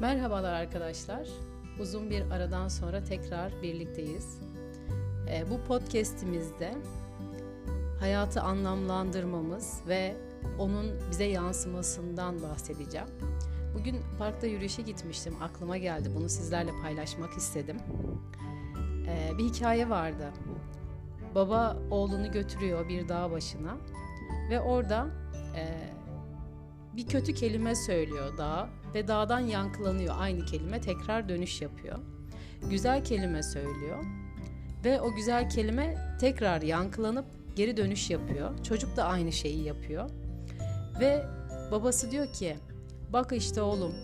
Merhabalar arkadaşlar. Uzun bir aradan sonra tekrar birlikteyiz. E, bu podcast'imizde hayatı anlamlandırmamız ve onun bize yansımasından bahsedeceğim. Bugün parkta yürüyüşe gitmiştim. Aklıma geldi. Bunu sizlerle paylaşmak istedim. E, bir hikaye vardı. Baba oğlunu götürüyor bir dağ başına ve orada e, bir kötü kelime söylüyor dağ ve dağdan yankılanıyor aynı kelime tekrar dönüş yapıyor. Güzel kelime söylüyor ve o güzel kelime tekrar yankılanıp geri dönüş yapıyor. Çocuk da aynı şeyi yapıyor. Ve babası diyor ki bak işte oğlum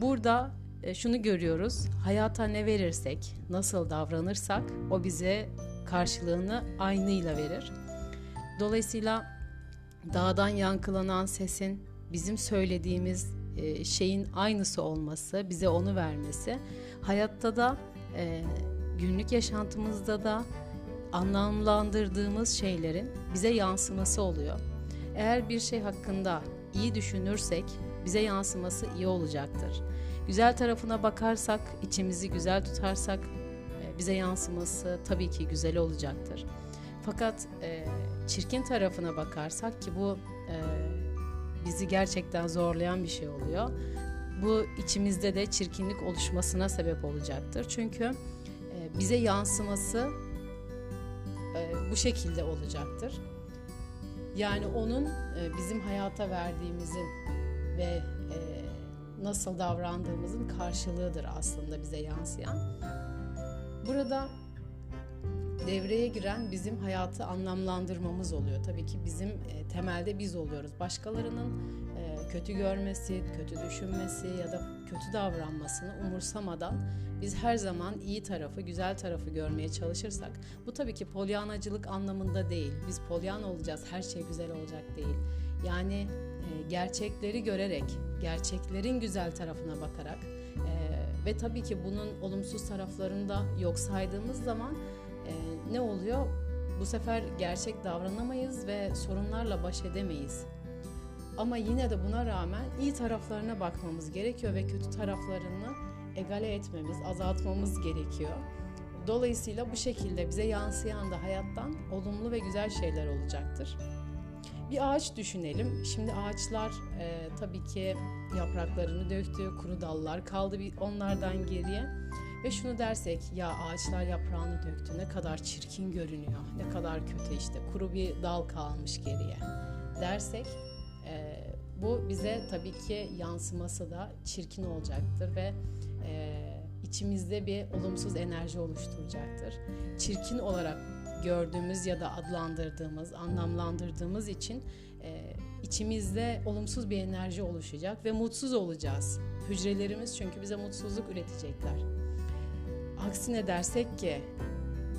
burada e, şunu görüyoruz. Hayata ne verirsek, nasıl davranırsak o bize karşılığını aynıyla verir. Dolayısıyla dağdan yankılanan sesin bizim söylediğimiz e, şeyin aynısı olması, bize onu vermesi, hayatta da e, günlük yaşantımızda da anlamlandırdığımız şeylerin bize yansıması oluyor. Eğer bir şey hakkında iyi düşünürsek bize yansıması iyi olacaktır. Güzel tarafına bakarsak, içimizi güzel tutarsak e, bize yansıması tabii ki güzel olacaktır. Fakat e, çirkin tarafına bakarsak ki bu e, bizi gerçekten zorlayan bir şey oluyor. Bu içimizde de çirkinlik oluşmasına sebep olacaktır. Çünkü e, bize yansıması e, bu şekilde olacaktır. Yani onun e, bizim hayata verdiğimizin ve nasıl davrandığımızın karşılığıdır aslında bize yansıyan. Burada devreye giren bizim hayatı anlamlandırmamız oluyor. Tabii ki bizim e, temelde biz oluyoruz. Başkalarının e, kötü görmesi, kötü düşünmesi ya da kötü davranmasını umursamadan biz her zaman iyi tarafı, güzel tarafı görmeye çalışırsak bu tabii ki polyanacılık anlamında değil. Biz polyan olacağız, her şey güzel olacak değil. Yani e, gerçekleri görerek, gerçeklerin güzel tarafına bakarak e, ve tabii ki bunun olumsuz taraflarını da yok saydığımız zaman e, ne oluyor? Bu sefer gerçek davranamayız ve sorunlarla baş edemeyiz. Ama yine de buna rağmen iyi taraflarına bakmamız gerekiyor ve kötü taraflarını egale etmemiz, azaltmamız gerekiyor. Dolayısıyla bu şekilde bize yansıyan da hayattan olumlu ve güzel şeyler olacaktır. Bir ağaç düşünelim. Şimdi ağaçlar e, tabii ki yapraklarını döktü, kuru dallar kaldı bir onlardan geriye. Ve şunu dersek ya ağaçlar yaprağını döktü ne kadar çirkin görünüyor, ne kadar kötü işte kuru bir dal kalmış geriye dersek e, bu bize tabii ki yansıması da çirkin olacaktır ve e, içimizde bir olumsuz enerji oluşturacaktır. Çirkin olarak gördüğümüz ya da adlandırdığımız, anlamlandırdığımız için e, içimizde olumsuz bir enerji oluşacak ve mutsuz olacağız. Hücrelerimiz çünkü bize mutsuzluk üretecekler. Aksine dersek ki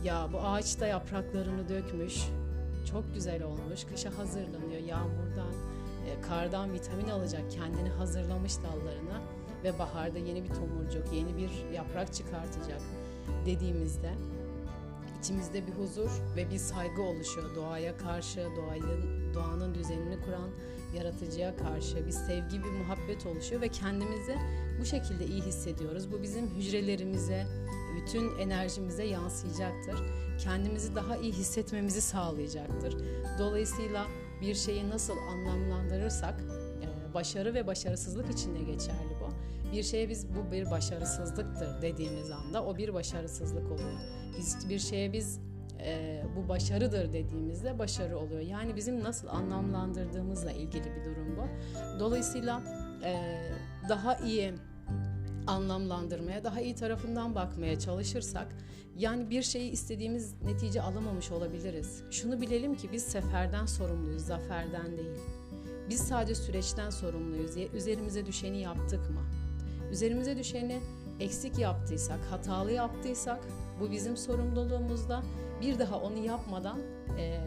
ya bu ağaç da yapraklarını dökmüş, çok güzel olmuş, kışa hazırlanıyor yağmurdan, e, kardan vitamin alacak, kendini hazırlamış dallarına ve baharda yeni bir tomurcuk, yeni bir yaprak çıkartacak dediğimizde içimizde bir huzur ve bir saygı oluşuyor doğaya karşı, doğanın, doğanın düzenini kuran yaratıcıya karşı bir sevgi, bir muhabbet oluşuyor ve kendimizi bu şekilde iyi hissediyoruz. Bu bizim hücrelerimize, bütün enerjimize yansıyacaktır. Kendimizi daha iyi hissetmemizi sağlayacaktır. Dolayısıyla bir şeyi nasıl anlamlandırırsak başarı ve başarısızlık içinde geçerli. Bir şeye biz bu bir başarısızlıktır dediğimiz anda o bir başarısızlık oluyor. Biz bir şeye biz e, bu başarıdır dediğimizde başarı oluyor. Yani bizim nasıl anlamlandırdığımızla ilgili bir durum bu. Dolayısıyla e, daha iyi anlamlandırmaya, daha iyi tarafından bakmaya çalışırsak yani bir şeyi istediğimiz netice alamamış olabiliriz. Şunu bilelim ki biz seferden sorumluyuz, zaferden değil. Biz sadece süreçten sorumluyuz. Üzerimize düşeni yaptık mı? Üzerimize düşeni eksik yaptıysak, hatalı yaptıysak bu bizim sorumluluğumuzda. Bir daha onu yapmadan, e,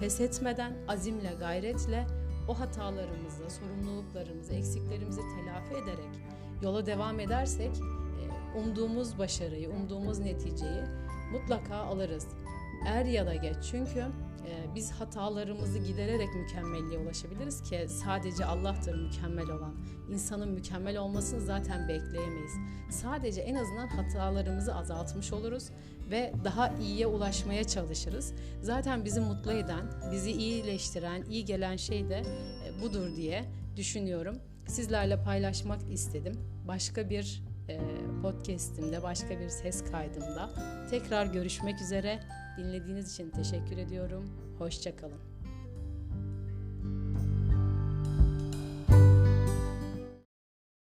pes etmeden, azimle, gayretle o hatalarımızı, sorumluluklarımızı, eksiklerimizi telafi ederek yola devam edersek e, umduğumuz başarıyı, umduğumuz neticeyi mutlaka alırız. Er ya da geç çünkü e, biz hatalarımızı gidererek mükemmelliğe ulaşabiliriz ki sadece Allah'tır mükemmel olan. İnsanın mükemmel olmasını zaten bekleyemeyiz. Sadece en azından hatalarımızı azaltmış oluruz ve daha iyiye ulaşmaya çalışırız. Zaten bizi mutlu eden, bizi iyileştiren, iyi gelen şey de e, budur diye düşünüyorum. Sizlerle paylaşmak istedim. Başka bir e, podcast'imde, başka bir ses kaydımda tekrar görüşmek üzere. Dinlediğiniz için teşekkür ediyorum. Hoşçakalın.